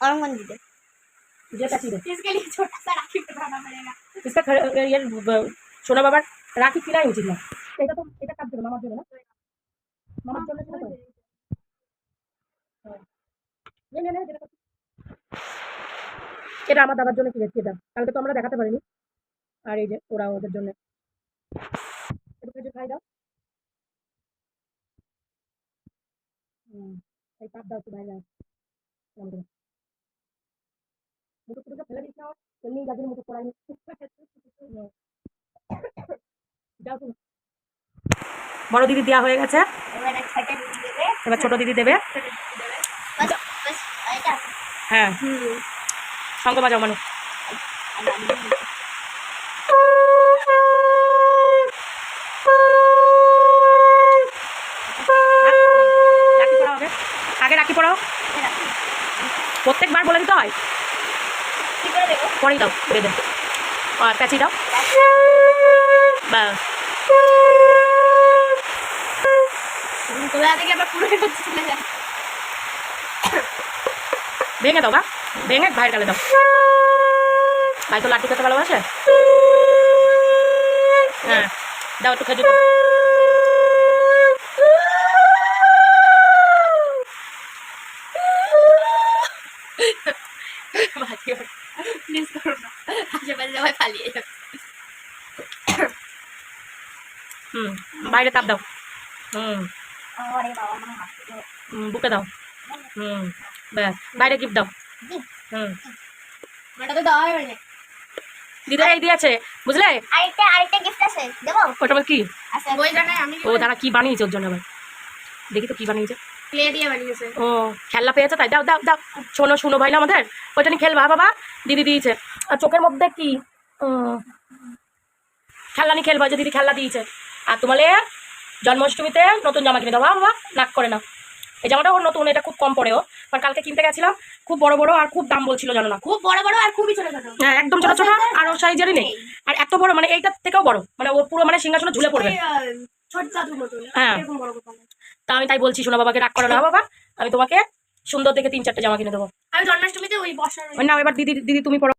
औरंगन दीदी যেটা ছিল इसके लिए छोटा सा राखी बनाना पड़ेगा इसका खर- ये ब- সোনা বাবার রাখি কিনাই উচিত না এটা তো এটা কার জন্য মামার জন্য না মামার জন্য সেটা তো হ্যাঁ। নে, নে, নে, যেটা করছিস। এটা আমার দাদার জন্য কিনেছি এটা কালকে তো আমরা দেখাতে পারিনি আর এই যে ওরা ওদের জন্য একটু খেজুর খাই দাও হুম এই কাপ দাও একটু বাইরে মুখে পুরোটা ফেলে এমনি মুখে। বড় দিদি দেওয়া হয়ে গেছে এবার ছোট দিদি দেবে হ্যাঁ সঙ্গে বাজাও মানুষ রাখি পড়াও আগে আগে রাখি পড়াও প্রত্যেকবার বলে দিতে হয়। পরেই দাও, বেঁধে। আর প্যাচি দাও। ভেঙে দাও, বা। ভেঙে ভাইয়ের গালে দাও। ভাই তো লাড্ডু খেতে ভালোবাসে? হ্যাঁ দাও একটু খেজুর। বাইরে তাপ দাও হুম বুকে দাও হুম বাইরে গিফট দাও হয়ে দিদা এই দিয়েছে বুঝলে গিফট আছে ওটা কি আচ্ছা ও কি বানিয়েছে ওর জন্য দেখি তো কি বানিয়েছে ক্লে দিয়ে বানিয়েছে। ও খেলনা পেয়েছে তাই। দাও দাও দাও। শোনো শুনো ভাই না আমাদের। ওইটা নিয়ে খেলবা বাবা। দিদি দিয়েছে। আর চোখের মধ্যে কি? খেলনা নিয়ে খেলবা যে দিদি খেলনা দিয়েছে। আর তোমালে জন্মাষ্টমীতে নতুন জামা কিনে দাও। বাবা বাবা নাক করে না এই জামাটা ওর নতুন এটা খুব কম পড়েও। কারণ কালকে কিনতে গেছিলাম খুব বড় বড় আর খুব দাম বলছিল জানো না? খুব বড় বড় আর খুবই ছোট ছোট। হ্যাঁ একদম ছোট ছোট। আর ওর সাইজেরই নেই। আর এত বড় মানে এইটার থেকেও বড়। মানে ওর পুরো মানে সিংহাসনে ঝুলে পড়বে। হ্যাঁ। তা আমি তাই বলছি শোনা বাবাকে রাগ করো না বাবা? আমি তোমাকে সুন্দর দেখে তিন চারটে জামা কিনে দেবো। আমি জন্মাষ্টমীতে ওই ওই না এবার দিদি দিদি তুমি পড়ো।